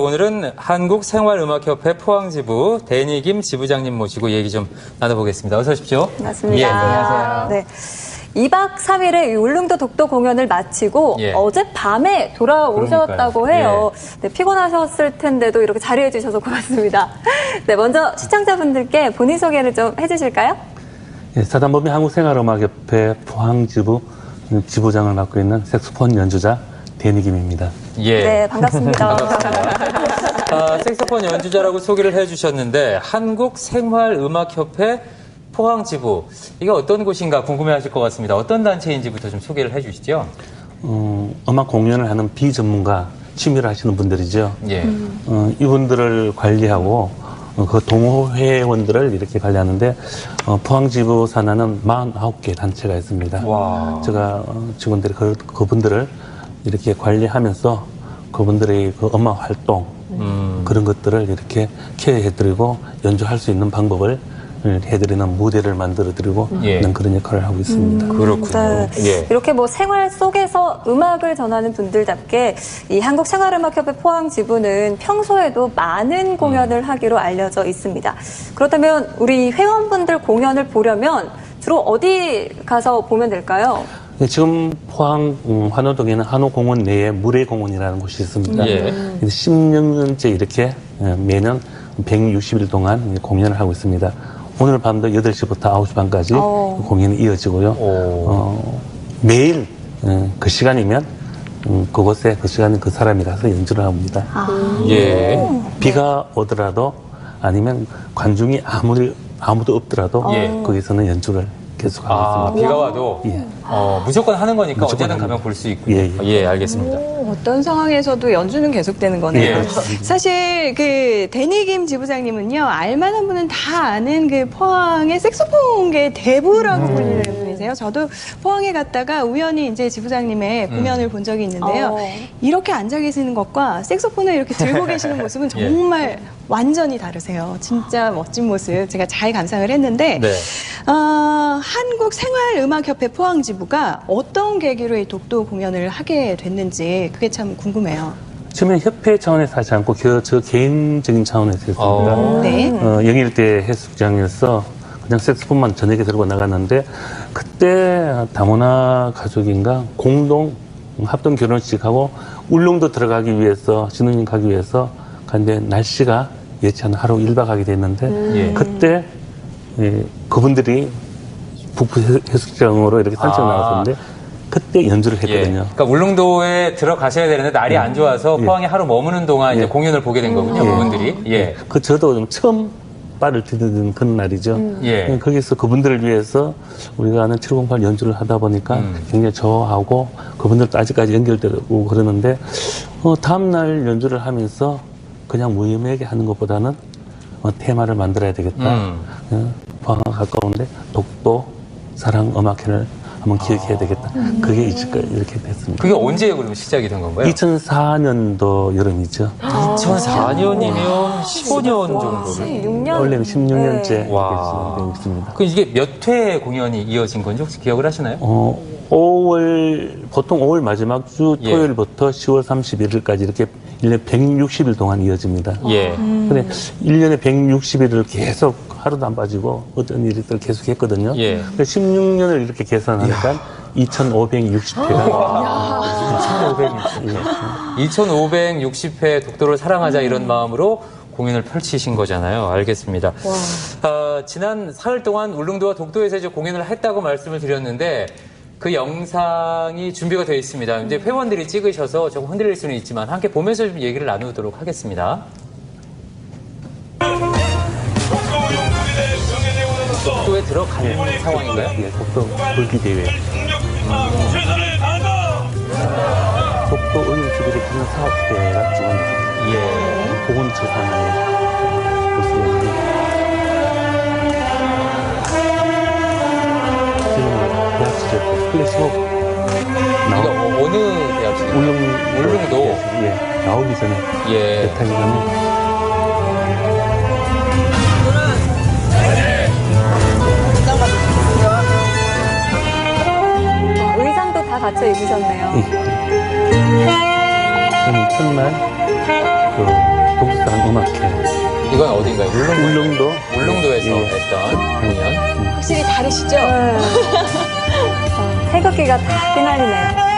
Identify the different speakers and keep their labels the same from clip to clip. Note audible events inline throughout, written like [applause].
Speaker 1: 오늘은 한국생활음악협회 포항지부 데니김 지부장님 모시고 얘기 좀 나눠보겠습니다. 어서 오십시오.
Speaker 2: 반갑습니다.
Speaker 1: 예, 안녕하세요.
Speaker 2: 네. 2박 3일의 이 울릉도 독도 공연을 마치고
Speaker 1: 예.
Speaker 2: 어젯밤에 돌아오셨다고
Speaker 1: 그러니까요. 예.
Speaker 2: 해요. 네, 피곤하셨을 텐데도 이렇게 자리해 주셔서 고맙습니다. [laughs] 네, 먼저 시청자분들께 본인 소개를 좀 해주실까요?
Speaker 3: 예, 사단법인 한국생활음악협회 포항지부 지부장을 맡고 있는 색소폰 연주자 데니김입니다.
Speaker 1: 예.
Speaker 2: 네, 반갑습니다. [laughs]
Speaker 1: 아, 색소폰 연주자라고 소개를 해주셨는데 한국 생활음악협회 포항지부 이게 어떤 곳인가 궁금해하실 것 같습니다. 어떤 단체인지부터 좀 소개를 해주시죠.
Speaker 3: 어, 음악 공연을 하는 비전문가 취미를 하시는 분들이죠.
Speaker 1: 예.
Speaker 3: 어, 이분들을 관리하고 어, 그 동호 회원들을 이렇게 관리하는데 어, 포항지부 산하는 49개 단체가 있습니다.
Speaker 1: 와.
Speaker 3: 제가 어, 직원들이 그, 그분들을 이렇게 관리하면서 그분들의 그 음악 활동
Speaker 1: 음.
Speaker 3: 그런 것들을 이렇게 케어해드리고 연주할 수 있는 방법을 해드리는 무대를 만들어드리고
Speaker 1: 예.
Speaker 3: 하는 그런 역할을 하고 있습니다.
Speaker 1: 그렇군요.
Speaker 2: 네.
Speaker 1: 예.
Speaker 2: 이렇게 뭐 생활 속에서 음악을 전하는 분들답게 이 한국생활음악협회 포항 지부는 평소에도 많은 공연을
Speaker 1: 음.
Speaker 2: 하기로 알려져 있습니다. 그렇다면 우리 회원분들 공연을 보려면 주로 어디 가서 보면 될까요?
Speaker 3: 예, 지금 포항 음, 환호동에는 한호공원 내에 물회공원이라는 곳이 있습니다.
Speaker 1: 예.
Speaker 3: 16년째 이렇게 예, 매년 160일 동안 공연을 하고 있습니다. 오늘 밤도 8시부터 9시 반까지
Speaker 2: 어.
Speaker 3: 공연이 이어지고요.
Speaker 1: 오.
Speaker 3: 어, 매일 예, 그 시간이면 음, 그곳에 그 시간에 그 사람이 가서 연주를 합니다.
Speaker 1: 예.
Speaker 3: 비가 오더라도 아니면 관중이 아무리 아무도 없더라도
Speaker 1: 예.
Speaker 3: 거기서는 연주를 계속 하고
Speaker 1: 아,
Speaker 3: 있습니다.
Speaker 1: 비가 와도
Speaker 3: 예.
Speaker 1: 어, 무조건 하는 거니까
Speaker 3: 무조건
Speaker 1: 언제든 가면
Speaker 3: 거.
Speaker 1: 볼수 있군요.
Speaker 3: 예,
Speaker 1: 예, 알겠습니다.
Speaker 4: 어떤 상황에서도 연주는 계속되는 거네요.
Speaker 1: 예.
Speaker 4: 사실 그 데니김 지부장님은요 알만한 분은 다 아는 그 포항의 색소폰계 대부라고
Speaker 1: 음.
Speaker 4: 불리는 분이세요. 저도 포항에 갔다가 우연히 이제 지부장님의
Speaker 1: 음.
Speaker 4: 공연을 본 적이 있는데요.
Speaker 2: 어.
Speaker 4: 이렇게 앉아 계시는 것과 색소폰을 이렇게 들고 [laughs] 계시는 모습은
Speaker 1: 예.
Speaker 4: 정말 완전히 다르세요. 진짜 멋진 모습 제가 잘 감상을 했는데
Speaker 1: 네.
Speaker 4: 어, 한국 생활음악협회 포항지부가 어떤 계기로 이 독도 공연을 하게 됐는지 그게 참 궁금해요.
Speaker 3: 처음에 협회 차원에서 하지 않고 저, 저 개인적인 차원에서 했습니다.
Speaker 1: 어.
Speaker 4: 네.
Speaker 3: 어, 영일대 해수장에서 그냥 색소폰만 저녁에 들고 나갔는데 그때 다문화 가족인가 공동 합동 결혼식하고 울릉도 들어가기 위해서 신혼여행 가기 위해서 갔는데 날씨가 예치 않은 하루 일박 하게 됐는데
Speaker 1: 예.
Speaker 3: 그때 예, 그분들이 북부 해- 해수장으로 이렇게 산책
Speaker 1: 아.
Speaker 3: 나갔었는데 그때 연주를
Speaker 1: 예.
Speaker 3: 했거든요.
Speaker 1: 그러니까 울릉도에 들어가셔야 되는데 날이 안 좋아서
Speaker 3: 예.
Speaker 1: 포항에 하루 머무는 동안 이제
Speaker 3: 예.
Speaker 1: 공연을 보게 된 거군요,
Speaker 3: 예.
Speaker 1: 그분들이. 예.
Speaker 3: 그 저도 좀 처음 발을 디디는 그런 날이죠.
Speaker 1: 예.
Speaker 3: 거기서 그분들을 위해서 우리가 아는 708 연주를 하다 보니까
Speaker 1: 음.
Speaker 3: 굉장히 저하고 그분들도 아직까지 연결되고 그러는데 어, 다음날 연주를 하면서 그냥 무의미하게 하는 것보다는 어, 테마를 만들어야 되겠다.
Speaker 1: 음.
Speaker 3: 어, 포항과 가까운데 독도 사랑 음악회를 한번 기억해야 되겠다. 그게 이제까지 이렇게 됐습니다.
Speaker 1: 그게 언제 그러면 시작이 된 건가요?
Speaker 3: 2004년도 여름이죠.
Speaker 1: 2004년이면 15년 정도를.
Speaker 2: 6년?
Speaker 3: 원래는 16년째
Speaker 2: 네.
Speaker 1: 와.
Speaker 3: 진행되고 있습니다.
Speaker 1: 그 이게 몇 회 공연이 이어진 건지 혹시 기억을 하시나요?
Speaker 3: 어, 5월, 보통 5월 마지막 주
Speaker 1: 예.
Speaker 3: 토요일부터 10월 31일까지 이렇게 1년 160일 동안 이어집니다.
Speaker 1: 예.
Speaker 3: 근데 1년에 160일을 계속 하루도 안 빠지고 어떤 일들 계속 했거든요.
Speaker 1: 예.
Speaker 3: 근데 16년을 이렇게 계산하니까 2,560회가
Speaker 1: 2560회 독도를 사랑하자 이런 마음으로 공연을 펼치신 거잖아요. 알겠습니다. 아, 지난 사흘 동안 울릉도와 독도에서 이제 공연을 했다고 말씀을 드렸는데 그 영상이 준비가 되어 있습니다. 이제 회원들이 찍으셔서 조금 흔들릴 수는 있지만 함께 보면서 좀 얘기를 나누도록 하겠습니다. 들어가는 상황인가요?
Speaker 3: 예, 독도 불기 대회. 독도 의용수비를 기는 사업대회가 주관됐습니다.
Speaker 1: 예.
Speaker 3: 보건처 산하에 있습니다. 지금 대학 시절 때 플래시몹 나오
Speaker 1: 어- 어느 대학생이에요?
Speaker 3: 울릉
Speaker 1: 울릉도.
Speaker 3: 예 나오기 전에
Speaker 1: 예.
Speaker 3: 배 타기 전에
Speaker 2: 갖춰 입으셨네요.
Speaker 3: 저는 첫날 그 독산 음악회
Speaker 1: 이건 어딘가요? 울릉도.
Speaker 3: 울릉도
Speaker 1: 울릉도 에서
Speaker 3: 예.
Speaker 1: 했던 공연.
Speaker 4: 확실히 다르시죠?
Speaker 2: 네. 어, 태극기가 다 휘날리네요.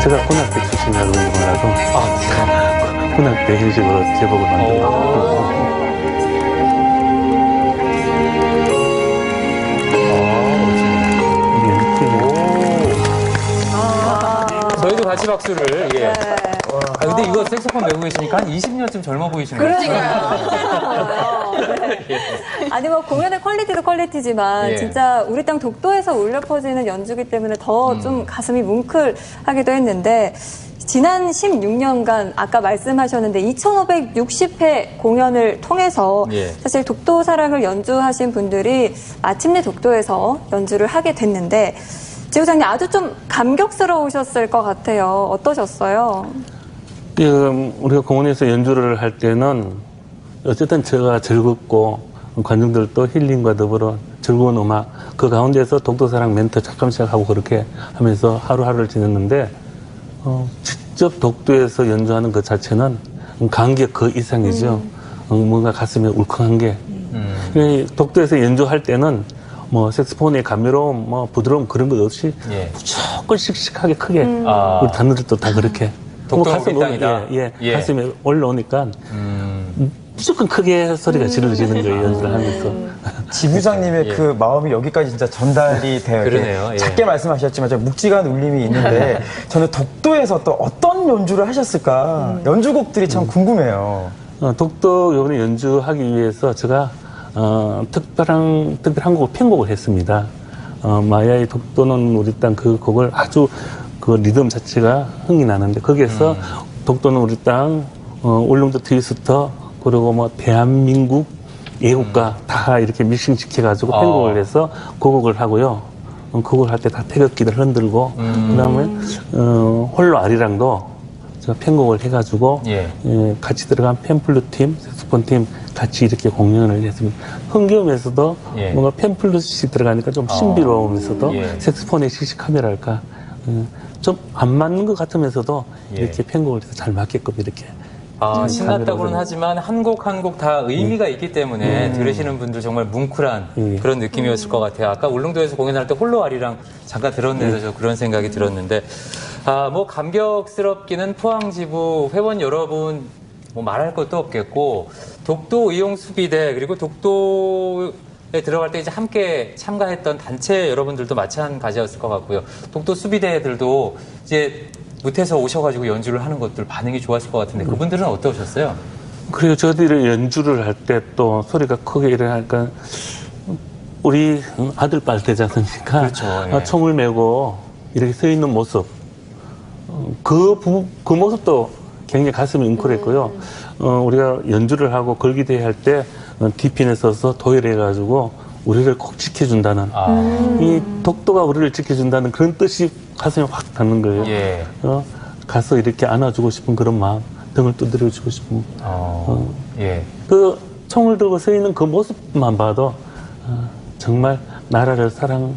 Speaker 3: 제가 군악대 출신이라고 그런 거라서
Speaker 1: 아.
Speaker 3: 군악대 형식으로 제복을 만들었고
Speaker 1: 저희도 같이 박수를. 예. 아, 근데 이거 색소폰 메고 계시니까 한 20년쯤 젊어 보이시는 거예요.
Speaker 2: 아니 뭐 공연의 퀄리티도 퀄리티지만
Speaker 1: 예.
Speaker 2: 진짜 우리 땅 독도에서 울려 퍼지는 연주기 때문에 더좀 가슴이 뭉클하기도 했는데 지난 16년간 아까 말씀하셨는데 2,560회 공연을 통해서
Speaker 1: 예.
Speaker 2: 사실 독도 사랑을 연주하신 분들이 마침내 독도에서 연주를 하게 됐는데 지부장님 아주 좀 감격스러우셨을 것 같아요. 어떠셨어요?
Speaker 3: 지금 우리가 공원에서 연주를 할 때는 어쨌든 제가 즐겁고 관중들도 힐링과 더불어 즐거운 음악 그 가운데서 독도사랑 멘트 잠깐씩 하고 그렇게 하면서 하루하루를 지냈는데 어, 직접 독도에서 연주하는 그 자체는 감격 그 이상이죠. 어, 뭔가 가슴에 울컥한 게
Speaker 1: 음.
Speaker 3: 이 독도에서 연주할 때는 뭐 색스폰의 감미로움, 뭐 부드러움 그런 것 없이
Speaker 1: 예.
Speaker 3: 무조건 씩씩하게 크게
Speaker 1: 아.
Speaker 3: 우리 단어들도 다 그렇게
Speaker 1: 독도는
Speaker 3: 가슴
Speaker 1: 땅이다.
Speaker 3: 예, 예,
Speaker 1: 예.
Speaker 3: 가슴에 올라오니까
Speaker 1: 음.
Speaker 3: 무조건 크게 소리가 지르지는 거예요 연주를 하면서
Speaker 5: 지부장님의
Speaker 1: 예.
Speaker 5: 그 마음이 여기까지 진짜 전달이 [laughs] 돼요.
Speaker 1: 그러네요, 예.
Speaker 5: 작게 말씀하셨지만 좀 묵직한 울림이 있는데 [laughs] 저는 독도에서 또 어떤 연주를 하셨을까 연주곡들이 참 궁금해요.
Speaker 3: 어, 독도 요번에 연주하기 위해서 제가 어, 특별한 특별한 곡을 편곡을 했습니다. 어, 마야의 독도는 우리 땅 그 곡을 아주 그 리듬 자체가 흥이 나는데 거기에서 독도는 우리 땅 어, 울릉도 트위스터 그리고 뭐 대한민국 애국가 다 이렇게 믹싱 시켜가지고
Speaker 1: 아.
Speaker 3: 편곡을 해서 그 곡을 하고요. 어, 그걸 할때 다 태극기를 흔들고 그다음에 어, 홀로 아리랑도 제가 편곡을 해가지고
Speaker 1: 예.
Speaker 3: 예, 같이 들어간 펜플루 팀, 색소폰 팀 같이 이렇게 공연을 했습니다. 흥겨우면서도
Speaker 1: 예.
Speaker 3: 뭔가 펜플루시 들어가니까 좀 신비로우면서도
Speaker 1: 예.
Speaker 3: 색소폰의 시식카메랄까 좀안 맞는 것 같으면서도
Speaker 1: 예.
Speaker 3: 이렇게 편곡을 해서 잘 맞게끔 이렇게
Speaker 1: 아, 신났다고는 하지만 한 곡 한 곡 다 의미가 있기 때문에 들으시는 분들 정말 뭉클한
Speaker 3: 예.
Speaker 1: 그런 느낌이었을 것 같아요. 아까 울릉도에서 공연할 때 홀로 아리랑 잠깐 들었는데 저 그런 생각이 들었는데 아, 뭐 감격스럽기는 포항지부 회원 여러분 뭐 말할 것도 없겠고 독도 의용 수비대 그리고 독도에 들어갈 때 이제 함께 참가했던 단체 여러분들도 마찬가지였을 것 같고요. 독도 수비대들도 이제 무태서 오셔가지고 연주를 하는 것들 반응이 좋았을 것 같은데 그분들은 어떠셨어요?
Speaker 3: 그리고 저희들이 연주를 할 때 또 소리가 크게 일어나니까 우리 아들 빨 되지 않습니까?
Speaker 1: 그렇죠, 예.
Speaker 3: 아, 총을 메고 이렇게 서 있는 모습. 어, 그, 부, 그 모습도 굉장히 가슴이 웅크랬고요. 어, 우리가 연주를 하고 걸기대회 할때 어, 뒤편에 서서 도열해가지고 우리를 꼭 지켜준다는
Speaker 1: 아,
Speaker 3: 이 독도가 우리를 지켜준다는 그런 뜻이 가슴에 확 닿는 거예요.
Speaker 1: 예.
Speaker 3: 어, 가서 이렇게 안아주고 싶은 그런 마음, 등을 두드려주고 싶은
Speaker 1: 어, 예.
Speaker 3: 그 총을 들고 서 있는 그 모습만 봐도 어, 정말 나라를 사랑할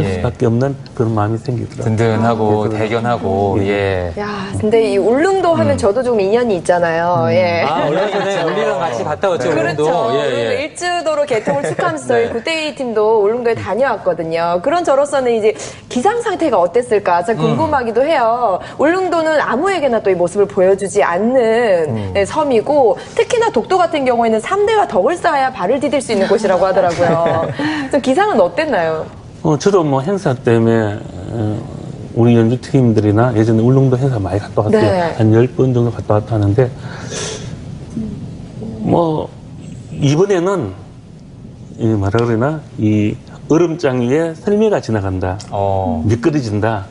Speaker 1: 예.
Speaker 3: 수밖에 없는 그런 마음이 생기더라고요.
Speaker 1: 든든하고
Speaker 3: 네,
Speaker 1: 대견하고 예.
Speaker 6: 야, 근데 이 울릉도 하면 저도 좀 인연이 있잖아요. 예.
Speaker 1: 아 얼마 전에 울리랑 같이 갔다 왔죠 울릉도.
Speaker 6: 그렇죠.
Speaker 1: 예, 예.
Speaker 6: 일주 도로 개통을 [laughs] 축하하면서 저희
Speaker 1: 네.
Speaker 6: 구데이 팀도 울릉도에 다녀왔거든요. 그런 저로서는 이제 기상 상태가 어땠을까 참 궁금하기도 해요. 울릉도는 아무에게나 또 이 모습을 보여주지 않는 네, 섬이고 특히나 독도 같은 경우에는 3대가 덕을 쌓아야 발을 디딜 수 있는 곳이라고 하더라고요. [laughs] 좀 기상은 어땠나요?
Speaker 3: 어, 저도 뭐 행사 때문에 어, 우리 연주 팀들이나 예전에 울릉도 행사 많이 갔다 왔어요.
Speaker 6: 네.
Speaker 3: 한 10번 정도 갔다 왔다 하는데 뭐 이번에는 이 뭐라 그러나 이 얼음장 위에 설매가 지나간다.
Speaker 1: 어.
Speaker 3: 미끄러진다.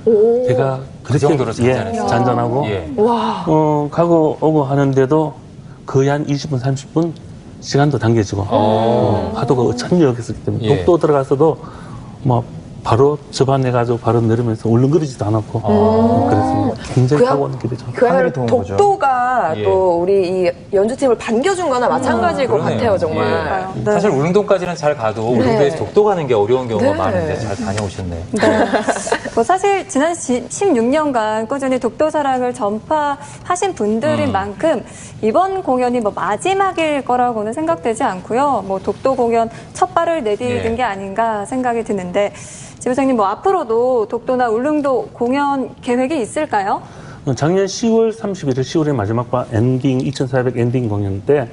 Speaker 3: 제가
Speaker 1: 그 정도로
Speaker 3: 예,
Speaker 1: 잔잔했어요.
Speaker 3: 잔잔하고
Speaker 1: 예.
Speaker 6: 와.
Speaker 3: 어, 가고 오고 하는데도 거의 한 20분, 30분 시간도 당겨지고
Speaker 1: 어.
Speaker 3: 어, 파도가 여겼기 때문에
Speaker 1: 예.
Speaker 3: 독도 들어가서도 뭐 바로 접안해가지고 바로 내리면서 울렁거리지도 않았고 어, 그랬습니다. 굉장히
Speaker 6: 그야-
Speaker 3: 타고 오는 길이죠.
Speaker 6: 그야말로
Speaker 5: 하늘이 도운 거죠.
Speaker 6: 독도가
Speaker 1: 예.
Speaker 6: 또 우리 이 연주팀을 반겨준 거나 마찬가지일 것
Speaker 1: 그러네요.
Speaker 6: 같아요, 정말.
Speaker 1: 예.
Speaker 2: 그러니까요. 네.
Speaker 1: 사실 울릉도까지는 잘 가도 울릉도에서 독도 가는 게 어려운 경우가
Speaker 6: 네.
Speaker 1: 많은데 잘 다녀오셨네요.
Speaker 2: 네. [laughs] 뭐 사실 지난 16년간 꾸준히 독도 사랑을 전파하신 분들인 만큼 이번 공연이 뭐 마지막일 거라고는 생각되지 않고요. 뭐 독도 공연 첫 발을 내디딘
Speaker 1: 예.
Speaker 2: 게 아닌가 생각이 드는데 지부장님 뭐 앞으로도 독도나 울릉도 공연 계획이 있을까요?
Speaker 3: 어, 작년 10월 31일 10월의 마지막 바 엔딩 2400 엔딩 공연 때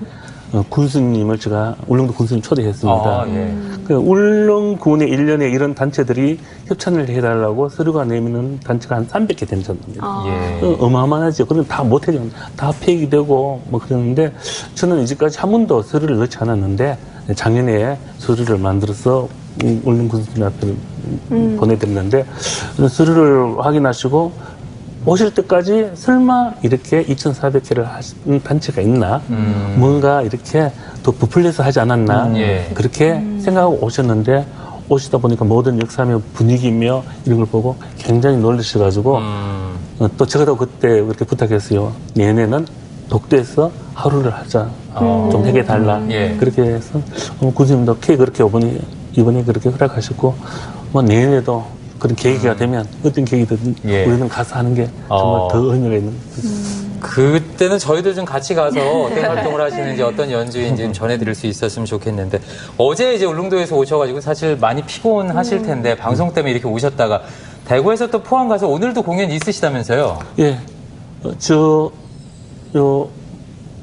Speaker 3: 어, 군수님을 제가 울릉도 군수님 초대했습니다.
Speaker 1: 아, 예.
Speaker 3: 그 울릉군의 일련에 이런 단체들이 협찬을 해달라고 서류가 내미는 단체가 한 300개 된전입니다
Speaker 1: 예.
Speaker 3: 어, 어마어마하죠. 그럼 다 못해죠. 다 폐기되고 뭐 그러는데 저는 이제까지 한 번도 서류를 넣지 않았는데 작년에 서류를 만들어서 음, 울릉 군수님 앞에 보내드렸는데 서류를 확인하시고 오실 때까지 설마 이렇게 2,400개를 하신 단체가 있나? 뭔가 이렇게 더 부풀려서 하지 않았나?
Speaker 1: 음, 예.
Speaker 3: 그렇게 생각하고 오셨는데 오시다 보니까 모든 역사며 분위기며 이런 걸 보고 굉장히 놀라셔가지고
Speaker 1: 음,
Speaker 3: 어, 또 제가 또 그때 그렇게 부탁했어요. 내년에는 독도에서 하루를 하자. 좀 되게 달라.
Speaker 1: 예.
Speaker 3: 그렇게 해서 어, 구주님도 K 그렇게 이번에, 이번에 그렇게 허락하셨고 뭐 내년에도 그런 계기가 되면 어떤 계기든
Speaker 1: 예.
Speaker 3: 우리는 가서 하는 게 정말
Speaker 1: 어.
Speaker 3: 더 의미가 있는
Speaker 1: 그때는 저희도 좀 같이 가서 어떤 활동을 하시는지 어떤 연주인지 좀 전해드릴 수 있었으면 좋겠는데 어제 이제 울릉도에서 오셔가지고 사실 많이 피곤하실 텐데 방송 때문에 이렇게 오셨다가 대구에서 또 포항 가서 오늘도 공연 있으시다면서요?
Speaker 3: 예. 어, 저, 요,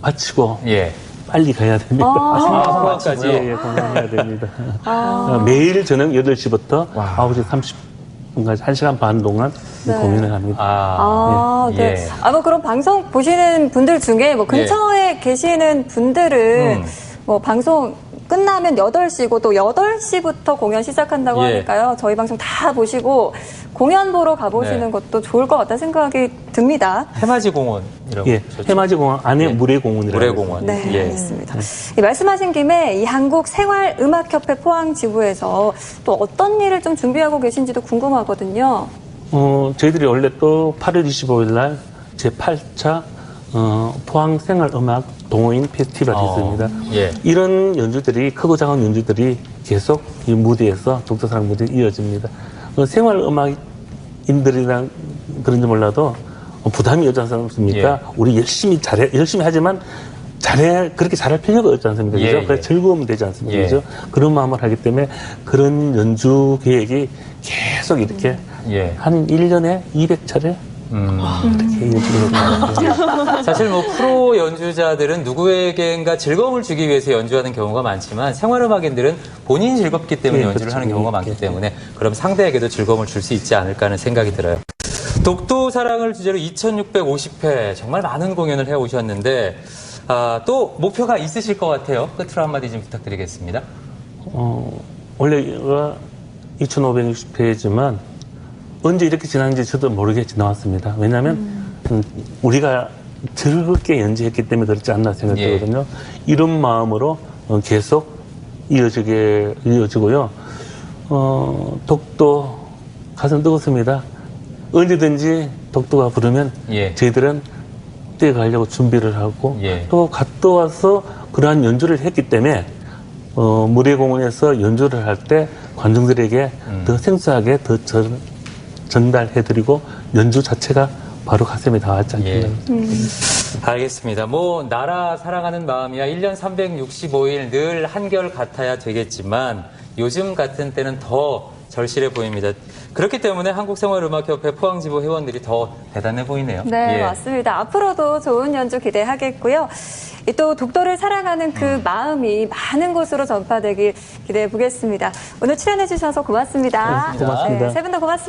Speaker 3: 마치고
Speaker 1: 예.
Speaker 3: 빨리 가야 됩니다.
Speaker 1: 아, 포항까지.
Speaker 3: 예, 예, 공연해야 됩니다. 어, 매일 저녁 8시부터 9시 30분까지 1시간 반 동안
Speaker 2: 네.
Speaker 3: 공연을 합니다.
Speaker 2: 아, 네.
Speaker 1: 예.
Speaker 2: 아, 뭐 그런 방송 보시는 분들 중에 뭐 근처에 계시는 분들은
Speaker 1: 음.
Speaker 2: 뭐 방송 끝나면 8시고 또 8시부터 공연 시작한다고
Speaker 1: 예.
Speaker 2: 하니까요. 저희 방송 다 보시고 공연 보러 가보시는
Speaker 1: 네.
Speaker 2: 것도 좋을 것 같다는 생각이 듭니다.
Speaker 1: 해맞이 공원이라고.
Speaker 3: 예,
Speaker 1: 그러셨죠?
Speaker 3: 해맞이 공원 안에
Speaker 1: 예.
Speaker 3: 무례공원이라고
Speaker 1: 무례공원.
Speaker 2: 네,
Speaker 1: 예.
Speaker 2: 알겠습니다. 이 말씀하신 김에 이 한국 생활 음악 협회 포항 지부에서 또 어떤 일을 좀 준비하고 계신지도 궁금하거든요.
Speaker 3: 어, 저희들이 원래 또 8월 25일 날 제8차 어, 포항 생활 음악 동호인 페스티벌이
Speaker 1: 어,
Speaker 3: 있습니다.
Speaker 1: 예.
Speaker 3: 이런 연주들이 크고 작은 연주들이 계속 이 무대에서 독도사랑 무대에 이어집니다. 어, 생활 음악인들이랑 그런지 몰라도 어, 부담이 없지 않습니까?
Speaker 1: 예.
Speaker 3: 우리 열심히 잘해 열심히 하지만 잘해 그렇게 잘할 필요가 없지 않습니까?
Speaker 1: 예,
Speaker 3: 그죠?
Speaker 1: 예.
Speaker 3: 그래 즐거우면 되지 않습니까?
Speaker 1: 예.
Speaker 3: 그죠? 그런 마음을 하기 때문에 그런 연주 계획이 계속 이렇게
Speaker 1: 예.
Speaker 3: 한 1년에 200차례
Speaker 1: 음.
Speaker 3: 하고
Speaker 1: 사실 뭐 프로 연주자들은 누구에겐가 즐거움을 주기 위해서 연주하는 경우가 많지만 생활음악인들은 본인이 즐겁기 때문에
Speaker 3: 예,
Speaker 1: 연주를
Speaker 3: 그렇죠.
Speaker 1: 하는 경우가
Speaker 3: 예,
Speaker 1: 많기
Speaker 3: 예.
Speaker 1: 때문에 그럼 상대에게도 즐거움을 줄 수 있지 않을까 하는 생각이 들어요. 독도 사랑을 주제로 2650회 정말 많은 공연을 해오셨는데 아, 또 목표가 있으실 것 같아요. 끝으로 한마디 좀 부탁드리겠습니다.
Speaker 3: 어, 원래가 2560회지만 언제 이렇게 지났는지 저도 모르게 지나왔습니다. 왜냐하면 음, 우리가 즐겁게 연주했기 때문에 그렇지 않나 생각되거든요. 이런 마음으로 어, 계속 이어지게 이어지고요. 어, 독도 가슴 뜨겁습니다. 언제든지 독도가 부르면
Speaker 1: 예.
Speaker 3: 저희들은 뛰어가려고 준비를 하고
Speaker 1: 예.
Speaker 3: 또 갔다 와서 그러한 연주를 했기 때문에 어, 무례공원에서 연주를 할 때 관중들에게
Speaker 1: 음.
Speaker 3: 더 생소하게 더 전, 전달해드리고 연주 자체가 바로 가슴에 닿았지 않겠나.
Speaker 1: 예. 알겠습니다. 뭐 나라 사랑하는 마음이야 1년 365일 늘 한결 같아야 되겠지만 요즘 같은 때는 더 절실해 보입니다. 그렇기 때문에 한국생활음악협회 포항지부 회원들이 더 대단해 보이네요.
Speaker 2: 네,
Speaker 1: 예.
Speaker 2: 맞습니다. 앞으로도 좋은 연주 기대하겠고요. 이또 독도를 사랑하는 그
Speaker 1: 음.
Speaker 2: 마음이 많은 곳으로 전파되길 기대해 보겠습니다. 오늘 출연해 주셔서 고맙습니다.
Speaker 3: 고맙습니다.
Speaker 2: 네, 세분 다 고맙습니다.